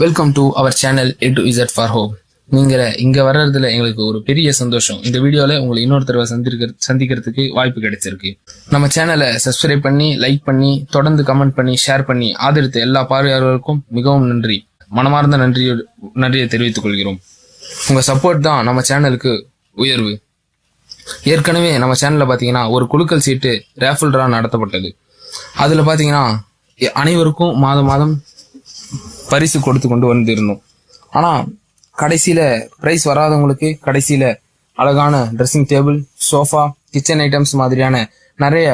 Welcome to our channel A to Z for home நீங்க இங்க வர்றதுல எங்களுக்கு ஒரு பெரிய சந்தோஷம். இந்த வீடியோல உங்களை இன்னொரு தடவை சந்திருக்க சந்திக்கிறதுக்கு வாய்ப்பு கிடைச்சிருக்கு. நம்ம சேனலை சப்ஸ்கிரைப் பண்ணி லைக் பண்ணி தொடர்ந்து கமெண்ட் பண்ணி ஷேர் பண்ணி ஆதரித்த எல்லா பார்வையாளர்களுக்கும் மிகவும் நன்றி. மனமார்ந்த நன்றியோ நன்றியை தெரிவித்துக் கொள்கிறோம். உங்க சப்போர்ட் தான் நம்ம சேனலுக்கு உயர்வு. ஏற்கனவே நம்ம சேனல்ல பார்த்தீங்கன்னா ஒரு குழுக்கள் சீட்டு ரேஃபல் ட்ரா நடத்தப்பட்டது. அதுல பாத்தீங்கன்னா அனைவருக்கும் மாதம் மாதம் பரிசு கொடுத்து கொண்டு வந்திருந்தோம். ஆனால் கடைசியில் பிரைஸ் வராதவங்களுக்கு கடைசியில் அழகான dressing table sofa kitchen items மாதிரியான நிறைய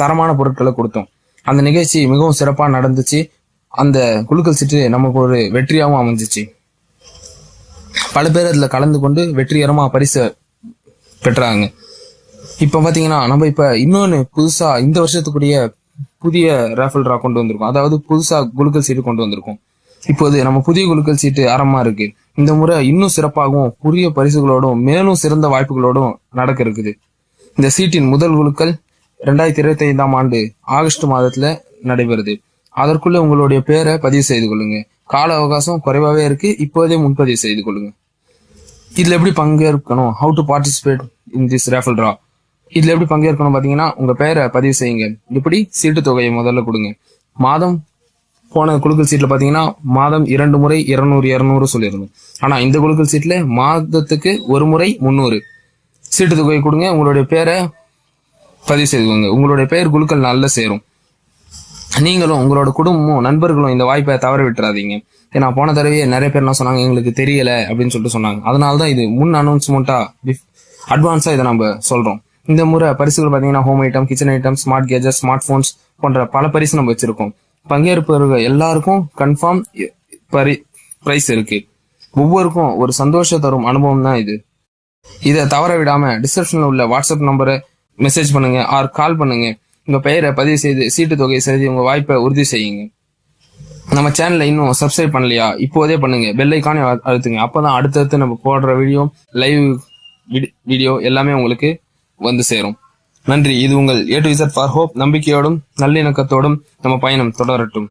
தரமான பொருட்களை கொடுத்தோம். அந்த நிகழ்ச்சி மிகவும் சிறப்பாக நடந்துச்சு. அந்த குலுக்கல் சீட்டு நமக்கு ஒரு வெற்றியாகவும் அமைஞ்சிச்சு. பல பேர் அதில் கலந்து கொண்டு வெற்றிகரமாக பரிசை பெற்றாங்க. இப்போ பார்த்தீங்கன்னா நம்ம இப்போ இன்னொன்று புதுசாக இந்த வருஷத்துக்குரிய புதிய ரேஃபல் ட்ரா கொண்டு வந்திருக்கோம். அதாவது புதுசாக குலுக்கல் சீட்டு கொண்டு வந்திருக்கோம். இப்போது நம்ம புதிய குலுக்கல் சீட்டு ஆரம்பமா இருக்கு. இந்த முறை இன்னும் சிறப்பாகவும் புதிய பரிசுகளோடும் மேலும் சிறந்த வாய்ப்புகளோடும் நடக்க இருக்குது. இந்த சீட்டின் முதல் குலுக்கல் ரெண்டாயிரத்தி இருபத்தி ஐந்தாம் ஆண்டு ஆகஸ்ட் மாதத்துல நடைபெறுது. அதற்குள்ள உங்களுடைய பேரை பதிவு செய்து கொள்ளுங்க. கால அவகாசம் குறைவாவே இருக்கு. இப்போதே முன்பதிவு செய்து கொள்ளுங்க. இதுல எப்படி பங்கேற்கணும்? How to participate in this raffle draw இதில் எப்படி பங்கேற்கணும் பார்த்தீங்கன்னா உங்கள் பெயரை பதிவு செய்யுங்க. இப்படி சீட்டு தொகையை முதல்ல கொடுங்க. மாதம் போன குலுக்கல் சீட்டில் பார்த்தீங்கன்னா மாதம் இரண்டு முறை இருநூறு இரநூறு சொல்லியிருந்தோம். ஆனால் இந்த குலுக்கல் சீட்டில் மாதத்துக்கு ஒரு முறை முந்நூறு சீட்டு தொகையை கொடுங்க. உங்களுடைய பேரை பதிவு செய்துக்கோங்க. உங்களுடைய பெயர் குழுக்கள் நல்ல சேரும். நீங்களும் உங்களோட குடும்பமும் நண்பர்களும் இந்த வாய்ப்பை தவற விட்டுறாதீங்க. ஏன்னா போன தடவையே நிறைய பேர் என்ன சொன்னாங்க எங்களுக்கு தெரியல அப்படின்னு சொல்லிட்டு சொன்னாங்க. அதனால தான் இது முன் அனௌன்ஸ்மெண்ட்டாக அட்வான்ஸாக இதை நம்ம சொல்கிறோம் இந்த முறை பரிசுகள் பார்த்தீங்கன்னா home item kitchen item smart gadget smart phones போன்ற பல பரிசு நம்ம வச்சிருக்கோம். பங்கேற்பவர்கள் எல்லாருக்கும் கன்ஃபார்ம் பரி ப்ரைஸ் இருக்கு. ஒவ்வொருக்கும் ஒரு சந்தோஷம் தரும் அனுபவம் தான் இது. இதை தவற விடாம டிஸ்கிரிப்ஷன்ல உள்ள வாட்ஸ்அப் நம்பரை மெசேஜ் பண்ணுங்க ஆர் கால் பண்ணுங்க. உங்க பெயரை பதிவு செய்து சீட்டு தொகையை செய்து உங்க வாய்ப்பை உறுதி செய்யுங்க. நம்ம சேனலை இன்னும் சப்ஸ்கிரைப் பண்ணலையா? இப்போதே பண்ணுங்க. பெல் ஐக்கானே அழுத்துங்க. அப்பதான் அடுத்தடுத்து நம்ம போடுற வீடியோ லைவ் வீடியோ எல்லாமே உங்களுக்கு வந்து சேரும். நன்றி. இது உங்கள் A to Z for hope நம்பிக்கையோடும் நல்லிணக்கத்தோடும் நம்ம பயணம் தொடரட்டும்.